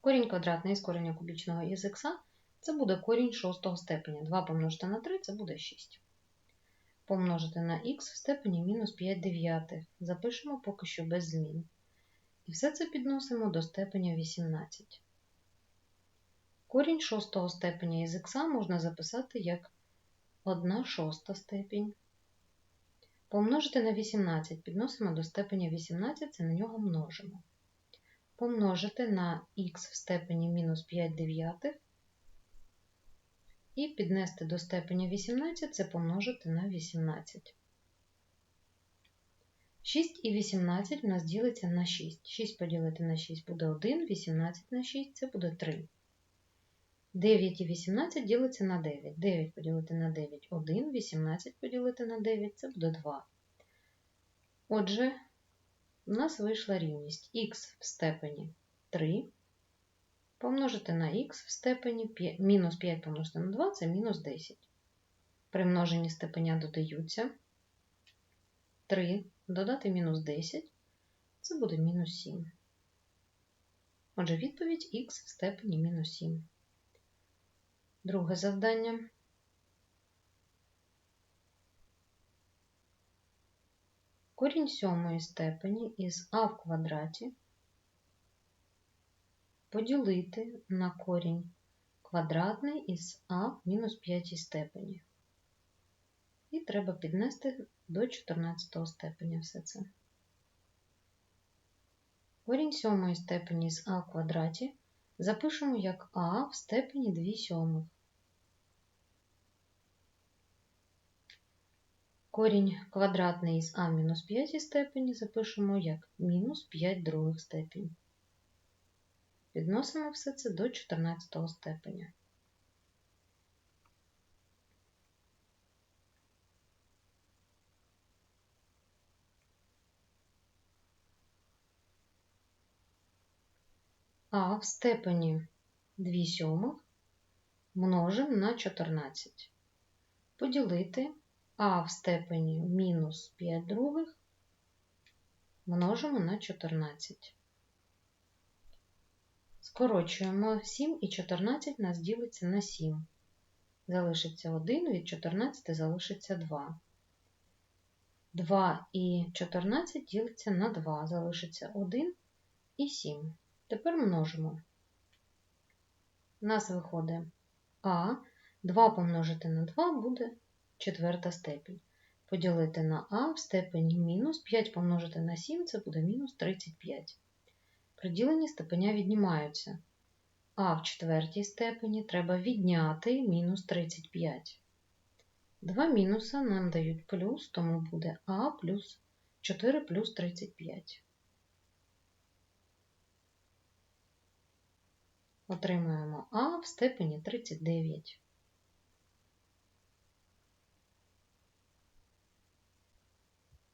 Корінь квадратний із кореня кубічного із х це буде корінь шостого степеня. 2 помножити на 3 це буде 6. Помножити на х в степені мінус 5 дев'ятих. Запишемо поки що без змін. І все це підносимо до степеня 18. Корінь шостого степеня із х можна записати як 1 шоста степінь. Помножити на 18 підносимо до степеня 18, це на нього множимо. Помножити на х в степені мінус 5 дев'ятих. І піднести до степеня 18 це помножити на 18. 6 і 18 у нас ділиться на 6. 6 поділити на 6 буде 1, 18 на 6 це буде 3. 9 і 18 ділиться на 9. 9 поділити на 9 1, 18 поділити на 9 це буде 2. Отже, у нас вийшла рівність х в степені 3 помножити на х в степені 5, мінус 5 помножити на 2 це мінус 10. При множенні степеня додаються 3 додати мінус 10 це буде мінус 7. Отже, відповідь х в степені мінус 7. Друге завдання. Корінь сьомої степені із а в квадраті поділити на корінь квадратний із а в мінус 5 степені. І треба піднести до 14 степеня все це. Корінь сьомої степені з а в квадраті запишемо як а в степені 2 сьомих. Корінь квадратний із а мінус 5 степені запишемо як мінус 5 других степень. Підносимо все це до 14 степеня. А в степені 2 сьомих множимо на 14. Поділити а в степені мінус 5 других множимо на 14. Скорочуємо 7 і 14 нас ділиться на 7. Залишиться 1, від 14 залишиться 2. 2 і 14 ділиться на 2, залишиться 1 і 7. Тепер множимо. У нас виходить А, 2 помножити на 2 буде четверта степінь. Поділити на А в степені мінус 5 помножити на 7 це буде мінус 35. Приділені степеня віднімаються. А в четвертій степені треба відняти мінус 35. Два мінуса нам дають плюс, тому буде А плюс 4 плюс 35. Отримуємо А в степені 39.